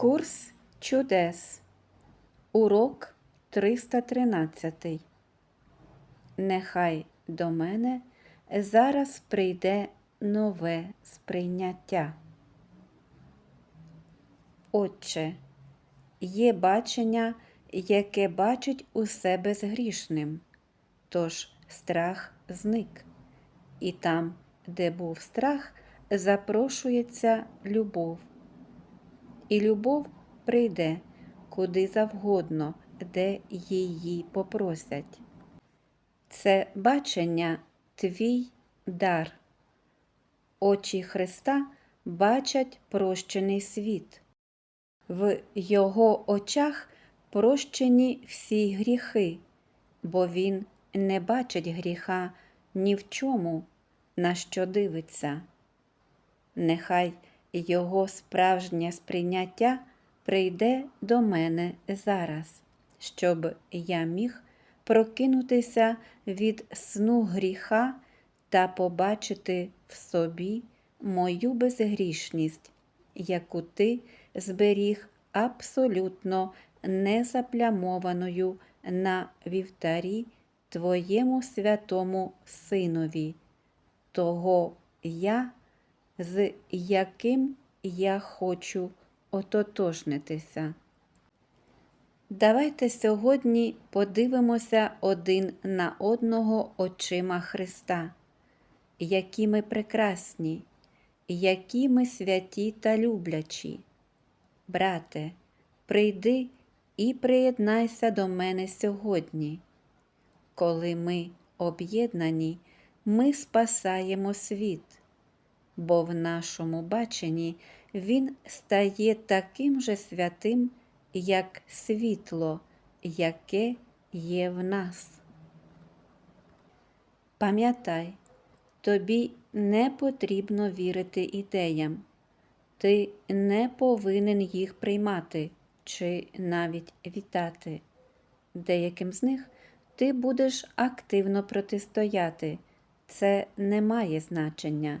Курс чудес. Урок 313. Нехай до мене зараз прийде нове сприйняття. Отче, є бачення, яке бачить усе безгрішним, тож страх зник. І там, де був страх, запрошується любов. І любов прийде куди завгодно, де її попросять. Це бачення твій дар. Очі Христа бачать прощений світ. В Його очах прощені всі гріхи, бо Він не бачить гріха ні в чому, на що дивиться. Нехай Його справжнє сприйняття прийде до мене зараз, щоб я міг прокинутися від сну гріха та побачити в собі мою безгрішність, яку ти зберіг абсолютно незаплямованою на вівтарі Твоєму святому Синові, того я, з яким я хочу ототожнитися. Давайте сьогодні подивимося один на одного очима Христа, які ми прекрасні, які ми святі та люблячі. Брате, прийди і приєднайся до мене сьогодні. Коли ми об'єднані, ми спасаємо світ, бо в нашому баченні він стає таким же святим, як світло, яке є в нас. Пам'ятай, тобі не потрібно вірити ідеям, ти не повинен їх приймати чи навіть вітати. Деяким з них ти будеш активно протистояти, це не має значення